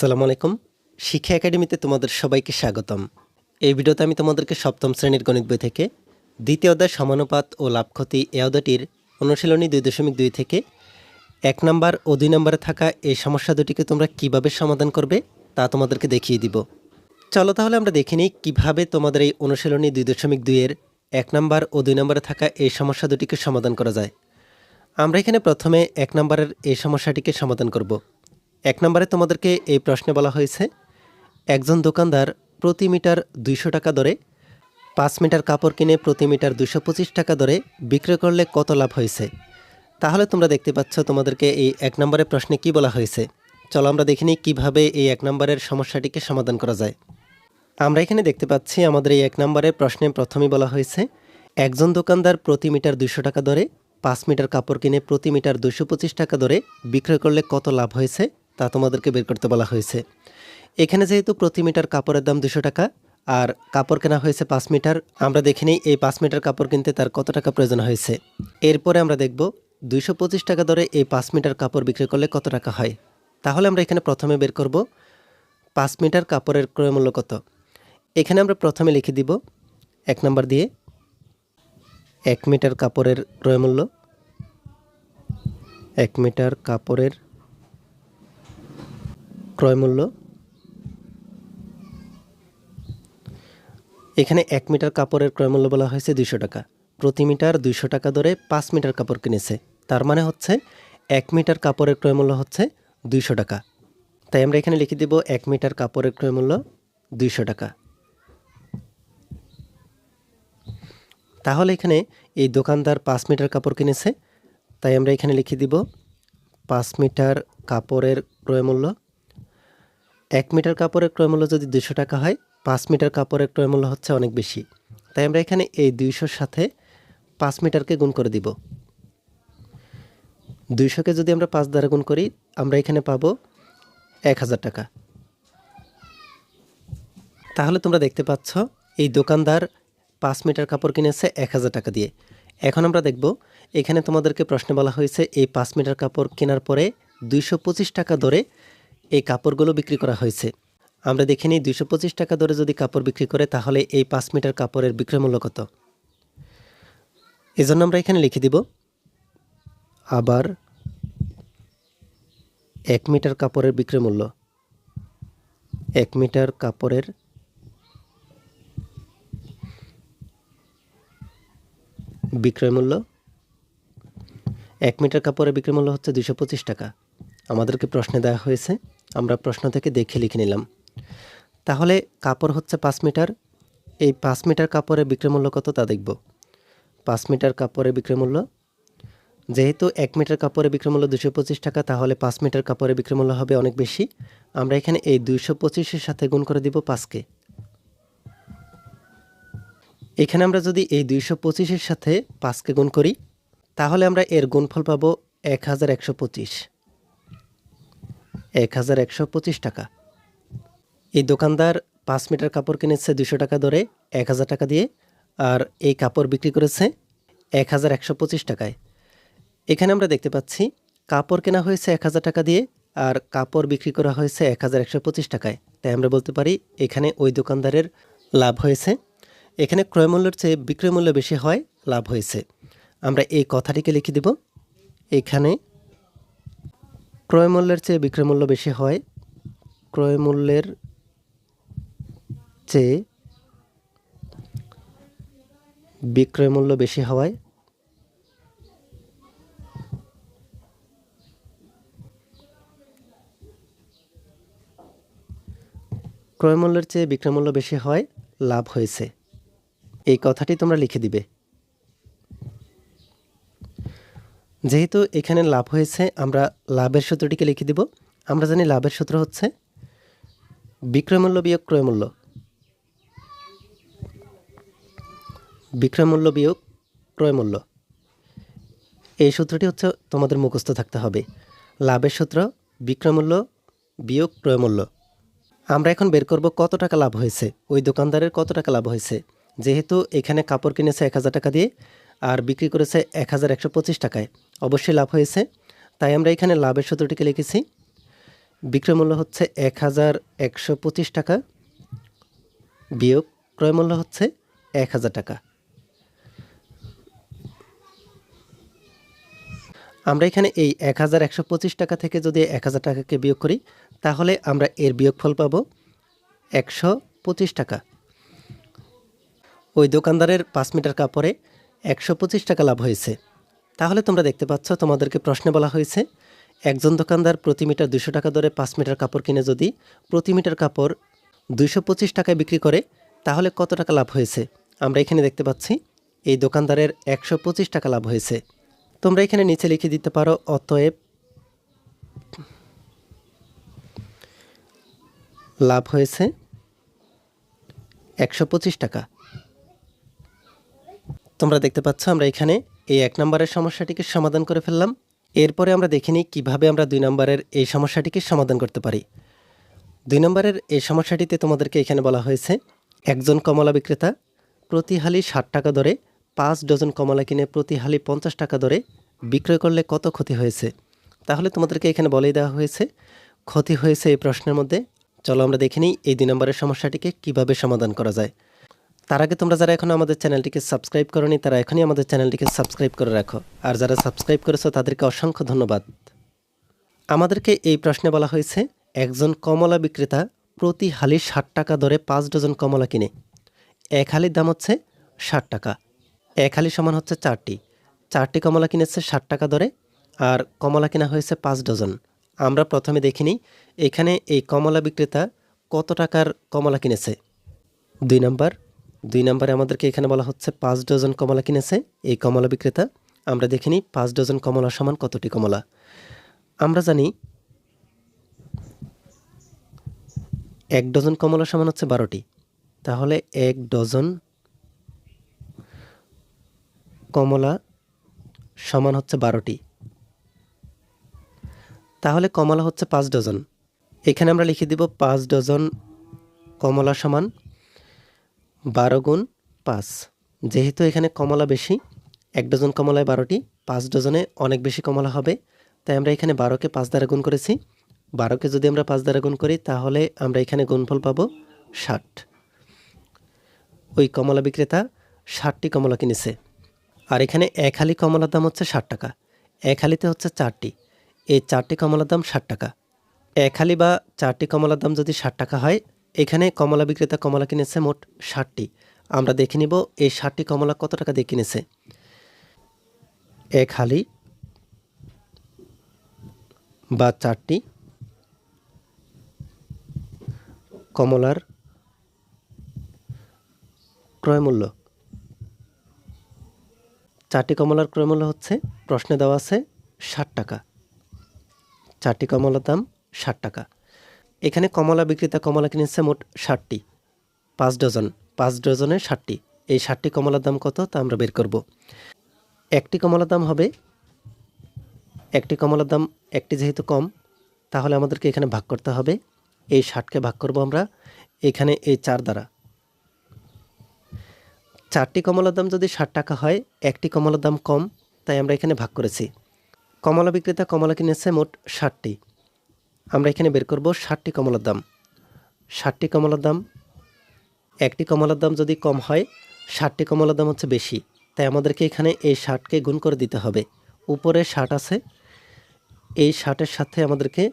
আসসালামু আলাইকুম। শিক্ষা একাডেমিতে তোমাদের সবাইকে স্বাগতম। এই ভিডিওতে আমি তোমাদেরকে সপ্তম শ্রেণির গণিত বই থেকে, দ্বিতীয় অধ্যায় সমানুপাত ও লাভ ক্ষতি এ অধ্যায়টির অনুশীলনী দুই দশমিক দুই থেকে, এক নম্বর ও দুই নম্বরে থাকা এই সমস্যা দুটিকে তোমরা কীভাবে সমাধান করবে তা তোমাদেরকে দেখিয়ে দিব। চলো তাহলে আমরা দেখে নিই কীভাবে তোমাদের এই অনুশীলনী দুই দশমিক দুইয়ের এক নম্বর ও দুই নম্বরে থাকা এই সমস্যা দুটিকে সমাধান করা যায়। আমরা এখানে প্রথমে এক নম্বরের এই সমস্যাটিকে সমাধান করব। এক নম্বরে তোমাদেরকে এই প্রশ্নে বলা হয়েছে, একজন দোকানদার প্রতি মিটার দুইশো টাকা দরে পাঁচ মিটার কাপড় কিনে প্রতি মিটার দুশো পঁচিশ টাকা দরে বিক্রয় করলে কত লাভ হয়েছে? তাহলে তোমরা দেখতে পাচ্ছ তোমাদেরকে এই এক নম্বরের প্রশ্নে কি বলা হয়েছে। চলো আমরা দেখে নিই কীভাবে এই এক নম্বরের সমস্যাটিকে সমাধান করা যায়। আমরা এখানে দেখতে পাচ্ছি আমাদের এই এক নম্বরের প্রশ্নে প্রথমেই বলা হয়েছে, একজন দোকানদার প্রতি মিটার দুশো টাকা দরে পাঁচ মিটার কাপড় কিনে প্রতি মিটার দুশো পঁচিশ টাকা দরে বিক্রয় করলে কত লাভ হয়েছে? তা তোমাদেরকে বের করতে বলা হয়েছে। এখানে যেহেতু প্রতি মিটার কাপড়ের দাম দুশো টাকা, আর কাপড় কেনা হয়েছে পাঁচ মিটার, আমরা দেখে নিই এই পাঁচ মিটার কাপড় কিনতে তার কত টাকা প্রয়োজন হয়েছে। এরপরে আমরা দেখব দুইশো পঁচিশ টাকা দরে এই পাঁচ মিটার কাপড় বিক্রি করলে কত টাকা হয়। তাহলে আমরা এখানে প্রথমে বের করব পাঁচ মিটার কাপড়ের ক্রয় মূল্য কত। এখানে আমরা প্রথমে লিখে দিব এক নাম্বার দিয়ে এক মিটার কাপড়ের ক্রয় মূল্য, এক মিটার কাপড়ের ক্রয় মূল্য এখানে এক মিটার কাপড়ের ক্রয় মূল্য বলা হয়েছে দুইশো টাকা। প্রতি মিটার দুইশো টাকা ধরে পাঁচ মিটার কাপড় কিনেছে। তার মানে হচ্ছে এক মিটার কাপড়ের ক্রয় মূল্য হচ্ছে দুইশো টাকা। তাই আমরা এখানে লিখে দিব এক মিটার কাপড়ের ক্রয় মূল্য দুইশো টাকা। তাহলে এখানে এই দোকানদার পাঁচ মিটার কাপড় কিনেছে। তাই আমরা এখানে লিখে দিব পাঁচ মিটার কাপড়ের ক্রয় মূল্য এক মিটার কাপড়ের ক্রয় মূল্য যদি দুশো টাকা হয়, পাঁচ মিটার কাপড়ের ক্রয় মূল্য হচ্ছে অনেক বেশি। তাই আমরা এখানে এই দুইশোর সাথে পাঁচ মিটারকে গুণ করে দিব। দুইশোকে যদি আমরা পাঁচ দ্বারা গুণ করি, আমরা এখানে পাবো এক হাজার টাকা। তাহলে তোমরা দেখতে পাচ্ছ, এই দোকানদার পাঁচ মিটার কাপড় কিনেছে এক হাজার টাকা দিয়ে। এখন আমরা দেখব, এখানে তোমাদেরকে প্রশ্নে বলা হয়েছে, এই পাঁচ মিটার কাপড় কেনার পরে দুইশো পঁচিশ টাকা দরে এই কাপড়গুলো বিক্রি করা হয়েছে। আমরা দেখে নিই দুইশো পঁচিশ টাকা দরে যদি কাপড় বিক্রি করে, তাহলে এই পাঁচ মিটার কাপড়ের বিক্রয় মূল্য কত? এজন্য আমরা এখানে লিখে দিব, আবার এক মিটার কাপড়ের বিক্রয় মূল্য। এক মিটার কাপড়ের বিক্রয় মূল্য, এক মিটার কাপড়ের বিক্রয় মূল্য হচ্ছে দুশো পঁচিশ টাকা। আমাদেরকে প্রশ্নে দেওয়া হয়েছে। আমরা প্রশ্ন থেকে দেখে লিখে নিলাম। তাহলে কাপড় হচ্ছে পাঁচ মিটার। এই পাঁচ মিটার কাপড়ের বিক্রয় মূল্য কত তা দেখব। পাঁচ মিটার কাপড়ের বিক্রয় মূল্য। যেহেতু এক মিটার কাপড়ের বিক্রয় মূল্য দুশো পঁচিশ টাকা, তাহলে পাঁচ মিটার কাপড়ের বিক্রয় মূল্য হবে অনেক বেশি। আমরা এখানে এই দুইশো পঁচিশের সাথে গুণ করে দিব পাঁচকে এখানে আমরা যদি এই দুইশো পঁচিশের সাথে পাঁচকে গুণ করি, তাহলে আমরা এর গুণফল পাবো এক হাজার একশো পঁচিশ। এক হাজার একশো পঁচিশ টাকা। এই দোকানদার পাঁচ মিটার কাপড় কিনেছে দুশো টাকা ধরে এক হাজার টাকা দিয়ে, আর এই কাপড় বিক্রি করেছে এক হাজার একশো পঁচিশ টাকায়। এখানে আমরা দেখতে পাচ্ছি, কাপড় কেনা হয়েছে এক হাজার টাকা দিয়ে, আর কাপড় বিক্রি করা হয়েছে এক হাজার একশো পঁচিশ টাকায়। তাই আমরা বলতে পারি, এখানে ওই দোকানদারের লাভ হয়েছে। এখানে ক্রয়মূল্যের চেয়ে বিক্রয় মূল্য বেশি হয়, লাভ হয়েছে। আমরা এই কথাটিকে লিখে দিব। এখানে ক্রয়মূল্যের চেয়ে বিক্রয় মূল্য বেশি হয়। ক্রয়মূল্যের চেয়ে বিক্রয় মূল্য বেশি হওয়ায় ক্রয়মূল্যের চেয়ে বিক্রয় মূল্য বেশি হয়, লাভ হয়েছে। এই কথাটি তোমরা লিখে দিবে। যেহেতু এখানে লাভ হয়েছে, আমরা লাভের সূত্রটিকে লিখে দিব। আমরা জানি লাভের সূত্র হচ্ছে বিক্রয় মূল্য বিয়োগ ক্রয়মূল্য। বিক্রয়মূল্য বিয়োগ ক্রয়মূল্য। এই সূত্রটি হচ্ছে তোমাদের মুখস্থ থাকতে হবে। লাভের সূত্র বিক্রয় মূল্য বিয়োগ ক্রয়মূল্য। আমরা এখন বের করব কত টাকা লাভ হয়েছে। ওই দোকানদারের কত টাকা লাভ হয়েছে। যেহেতু এখানে কাপড় কিনেছে এক হাজার টাকা দিয়ে আর বিক্রি করেছে এক হাজার একশো পঁচিশ টাকায়। অবশ্যই লাভ হয়েছে। তাই আমরা এখানে লাভের সূত্রটিকে লিখেছি। বিক্রয় মূল্য হচ্ছে এক হাজার একশো পঁচিশ টাকা। বিয়োগ ক্রয় মূল্য হচ্ছে এক হাজার টাকা। আমরা এখানে এই এক হাজার একশো পঁচিশ টাকা থেকে যদি এক হাজার টাকাকে বিয়োগ করি, তাহলে আমরা এর বিয়োগফল পাবো একশো পঁচিশ টাকা। ওই দোকানদারের পাঁচ মিটার কাপড়ে একশো পঁচিশ টাকা লাভ হয়েছে। তাহলে তোমরা দেখতে পাচ্ছ, তোমাদেরকে প্রশ্নে বলা হয়েছে, একজন দোকানদার প্রতি মিটার দুশো টাকা দরে পাঁচ মিটার কাপড় কিনে যদি প্রতি মিটার কাপড় দুইশো পঁচিশ টাকায় বিক্রি করে, তাহলে কত টাকা লাভ হয়েছে? আমরা এখানে দেখতে পাচ্ছি, এই দোকানদারের একশো পঁচিশ টাকা লাভ হয়েছে। তোমরা এখানে নিচে লিখে দিতে পারো, অতএব লাভ হয়েছে একশো পঁচিশ টাকা। তোমরা দেখতে পাচ্ছ, আমরা এখানে এই এক নম্বরের সমস্যাটিকে সমাধান করে ফেললাম। এরপরে আমরা দেখে নিই কীভাবে আমরা দুই নম্বরের এই সমস্যাটিকে সমাধান করতে পারি। দুই নম্বরের এই সমস্যাটিতে তোমাদেরকে এখানে বলা হয়েছে, একজন কমলা বিক্রেতা প্রতি হালি ষাট টাকা দরে, পাঁচ ডজন কমলা কিনে প্রতি হালি পঞ্চাশ টাকা দরে বিক্রয় করলে কত ক্ষতি হয়েছে? তাহলে তোমাদেরকে এখানে বলেই দেওয়া হয়েছে, ক্ষতি হয়েছে এই প্রশ্নের মধ্যে। চলো আমরা দেখে নিই এই দুই নম্বরের সমস্যাটিকে কীভাবে সমাধান করা যায়। তার আগে তোমরা যারা এখনও আমাদের চ্যানেলটিকে সাবস্ক্রাইব করনি, তারা এখনই আমাদের চ্যানেলটিকে সাবস্ক্রাইব করে রাখো। আর যারা সাবস্ক্রাইব করেছ, তাদেরকে অসংখ্য ধন্যবাদ। আমাদেরকে এই প্রশ্নে বলা হয়েছে, একজন কমলা বিক্রেতা প্রতি হালি ষাট টাকা দরে পাঁচ ডজন কমলা কিনে। এক হালির দাম হচ্ছে ষাট টাকা। এক হালি সমান হচ্ছে চারটি। চারটি কমলা কিনেছে ষাট টাকা দরে, আর কমলা কেনা হয়েছে পাঁচ ডজন। আমরা প্রথমে দেখিনি এখানে এই কমলা বিক্রেতা কত টাকার কমলা কিনেছে। দুই নাম্বার দুই নম্বরে আমাদেরকে এখানে বলা হচ্ছে পাঁচ ডজন কমলা কিনেছে। এই কমলা বিক্রেতা, আমরা দেখে দেখিনি পাঁচ ডজন কমলা সমান কতটি কমলা। আমরা জানি এক ডজন কমলা সমান হচ্ছে বারোটি। তাহলে এক ডজন কমলা সমান হচ্ছে বারোটি। তাহলে কমলা হচ্ছে পাঁচ ডজন। এখানে আমরা লিখে দিব পাঁচ ডজন কমলা সমান বারো গুণ পাঁচ। যেহেতু এখানে কমলা বেশি, এক ডজন কমলায় বারোটি, পাঁচ ডজনে অনেক বেশি কমলা হবে। তাই আমরা এখানে বারোকে পাঁচ দ্বারা গুণ করেছি। বারোকে যদি আমরা পাঁচ দ্বারা গুণ করি, তাহলে আমরা এখানে গুণফল পাবো ষাট। ওই কমলা বিক্রেতা ষাটটি কমলা কিনেছে। আর এখানে এক হালি কমলার দাম হচ্ছে ষাট টাকা। এক হালিতে হচ্ছে চারটি। এই চারটি কমলার দাম ষাট টাকা। এক হালি বা চারটি কমলার দাম যদি ষাট টাকা হয় এখানে কমলা বিক্রেতা কমলা কিনেছে মোট ষাটটি। আমরা দেখে নিব এই ষাটটি কমলা কত টাকা দিয়ে কিনেছে। এক হালি বা চারটি কমলার ক্রয় মূল্য। চারটি কমলার ক্রয় মূল্য হচ্ছে, প্রশ্নে দেওয়া আছে ষাট টাকা। চারটি কমলার দাম ষাট টাকা। এখানে কমলা বিক্রেতা কমলা কিনেছে মোট ষাটটি, পাঁচ ডজন, পাঁচ ডজনে ষাটটি। এই ষাটটি কমলার দাম কত তা আমরা বের করব। একটি কমলার দাম হবে, একটি কমলার দাম একটি যেহেতু কম, তাহলে আমাদেরকে এখানে ভাগ করতে হবে। এই ষাটকে ভাগ করব আমরা, এখানে এই চার দ্বারা। চারটি কমলার দাম যদি ষাট টাকা হয়, একটি কমলার দাম কম, তাই আমরা এখানে ভাগ করেছি। কমলা বিক্রেতা কমলা কিনেছে মোট ষাটটি। আমরা এখানে বের করব ষাটটি কমলার দাম। ষাটটি কমলার দাম, একটি কমলার দাম যদি কম হয়, ষাটটি কমলার দাম হচ্ছে বেশি। তাই আমাদেরকে এখানে এই ষাটকে গুণ করে দিতে হবে। উপরে ষাট আছে, এই ষাটের সাথে আমাদেরকে,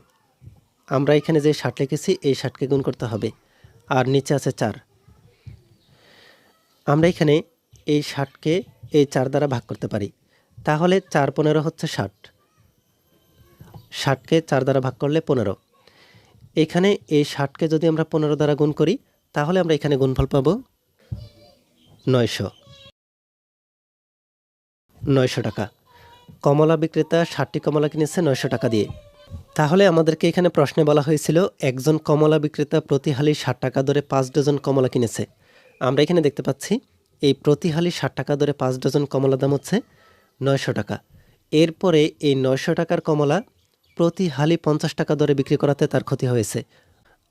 আমরা এখানে যে ষাট লিখেছি, এই ষাটকে গুণ করতে হবে। আর নিচে আছে চার। আমরা এখানে এই ষাটকে এই চার দ্বারা ভাগ করতে পারি। তাহলে চার পনেরো হচ্ছে ষাট। ষাটকে চার দ্বারা ভাগ করলে পনেরো। এখানে এই ষাটকে যদি আমরা পনেরো দ্বারা গুণ করি, তাহলে আমরা এখানে গুণফল পাবো নয়শো। নয়শো টাকা। কমলা বিক্রেতা ষাটটি কমলা কিনেছে নয়শো টাকা দিয়ে। তাহলে আমাদেরকে এখানে প্রশ্নে বলা হয়েছিল, একজন কমলা বিক্রেতা প্রতি হালি ষাট টাকা দরে পাঁচ ডজন কমলা কিনেছে। আমরা এখানে দেখতে পাচ্ছি, এই প্রতি হালি ষাট টাকা দরে পাঁচ ডজন কমলা দাম হচ্ছে নয়শো টাকা। এরপরে এই নয়শো টাকার কমলা প্রতি হালি পঞ্চাশ টাকা দরে বিক্রি করাতে তার ক্ষতি হয়েছে।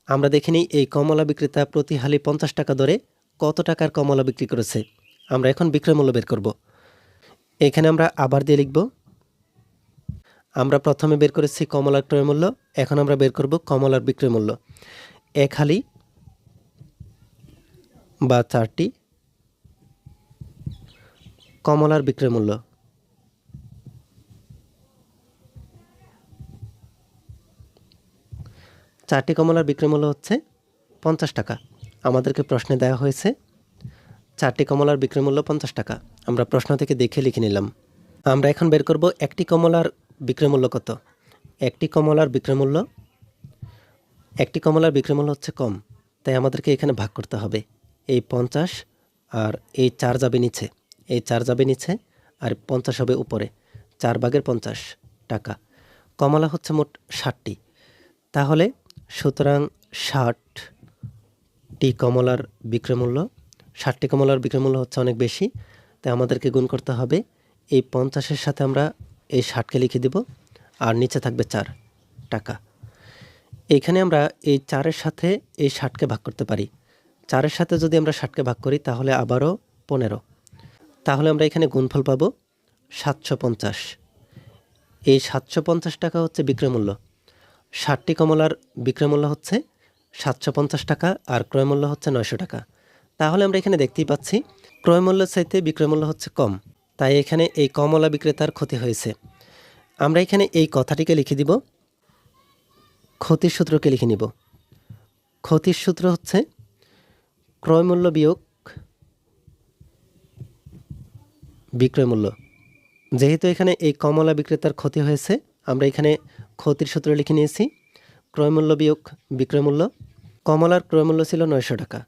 আমরা দেখিনি এই কমলা বিক্রেতা প্রতি হালি পঞ্চাশ টাকা দরে কত টাকার কমলা বিক্রি করেছে। আমরা এখন বিক্রয় মূল্য বের করব। এখানে আমরা আবার দিয়ে লিখব। আমরা প্রথমে বের করেছি কমলার ক্রয় মূল্য, এখন আমরা বের করব কমলার বিক্রয় মূল্য। এক হালি বা চারটি কমলার বিক্রয় মূল্য। চারটি কমলার বিক্রয় মূল্য হচ্ছে পঞ্চাশ টাকা। আমাদেরকে প্রশ্নে দেওয়া হয়েছে, চারটি কমলার বিক্রয় মূল্য পঞ্চাশ টাকা। আমরা প্রশ্ন থেকে দেখে লিখে নিলাম। আমরা এখন বের করব একটি কমলার বিক্রয় মূল্য কত? একটি কমলার বিক্রয় মূল্য, একটি কমলার বিক্রয় মূল্য হচ্ছে কম, তাই আমাদেরকে এখানে ভাগ করতে হবে। এই পঞ্চাশ আর এই চার যাবে নিচে, এই চার যাবে নিচে আর পঞ্চাশ হবে উপরে, চার ভাগের পঞ্চাশ টাকা। কমলা হচ্ছে মোট ষাটটি। তাহলে সুতরাং ষাটটি কমলার বিক্রয় মূল্য ষাটটি কমলার বিক্রয় মূল্য হচ্ছে অনেক বেশি, তাই আমাদেরকে গুণ করতে হবে। এই পঞ্চাশের সাথে আমরা এই ষাটকে লিখে দিব, আর নিচে থাকবে চার টাকা। এইখানে আমরা এই চারের সাথে এই ষাটকে ভাগ করতে পারি। চারের সাথে যদি আমরা ষাটকে ভাগ করি, তাহলে আবারও পনেরো। তাহলে আমরা এখানে গুণফল পাবো সাতশো পঞ্চাশ। এই সাতশো পঞ্চাশ টাকা হচ্ছে বিক্রয় মূল্য ষাটটি কমলার বিক্রয় মূল্য হচ্ছে সাতশো পঞ্চাশ টাকা আর ক্রয় মূল্য হচ্ছে নয়শো টাকা। তাহলে আমরা এখানে দেখতেই পাচ্ছি, ক্রয় মূল্যের চাইতে বিক্রয় মূল্য হচ্ছে কম। তাই এখানে এই কমলা বিক্রেতার ক্ষতি হয়েছে। আমরা এখানে এই কথাটিকে লিখে দিব, ক্ষতির সূত্রকে লিখে নিব। ক্ষতির সূত্র হচ্ছে ক্রয় মূল্য বিয়োগ বিক্রয় মূল্য। যেহেতু এখানে এই কমলা বিক্রেতার ক্ষতি হয়েছে, আমরা এখানে ক্ষতির সূত্র লিখে নিয়েছি। ক্রয়মূল্য বিয়োগ, বিক্রয়মূল্য। কমলার ক্রয়মূল্য ছিল নয়শো টাকা।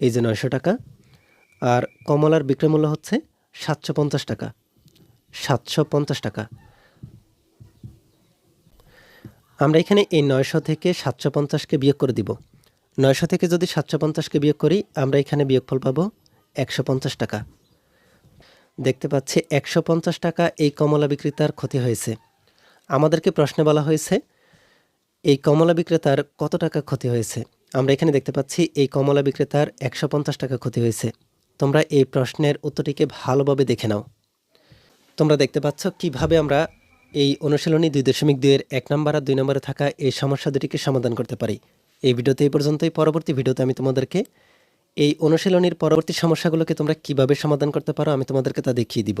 এই যে নয়শো টাকা। আর কমলার বিক্রয়মূল্য হচ্ছে সাতশো পঞ্চাশ টাকা। সাতশো পঞ্চাশ টাকা। আমরা এখানে এই নয়শো থেকে সাতশো পঞ্চাশকে বিয়োগ করে দিব। নয়শো থেকে যদি সাতশো পঞ্চাশকে বিয়োগ করি, আমরা এখানে বিয়োগফল পাবো একশো পঞ্চাশ টাকা। দেখতে পাচ্ছি একশো পঞ্চাশ টাকা এই কমলা বিক্রেতার ক্ষতি হয়েছে। আমাদেরকে প্রশ্নে বলা হয়েছে, এই কমলা বিক্রেতার কত টাকা ক্ষতি হয়েছে? আমরা এখানে দেখতে পাচ্ছি, এই কমলা বিক্রেতার একশো পঞ্চাশ টাকা ক্ষতি হয়েছে। তোমরা এই প্রশ্নের উত্তরটিকে ভালোভাবে দেখে নাও। তোমরা দেখতে পাচ্ছ কীভাবে আমরা এই অনুশীলনী দুই দশমিক দুইয়ের এক নম্বর আর দুই নম্বরে থাকা এই সমস্যা দুটিকে সমাধান করতে পারি। এই ভিডিওতে এই পর্যন্তই। পরবর্তী ভিডিওতে আমি তোমাদেরকে এই অনুশীলনীর পরবর্তী সমস্যাগুলোকে তোমরা কীভাবে সমাধান করতে পারো আমি তোমাদেরকে তা দেখিয়ে দিব।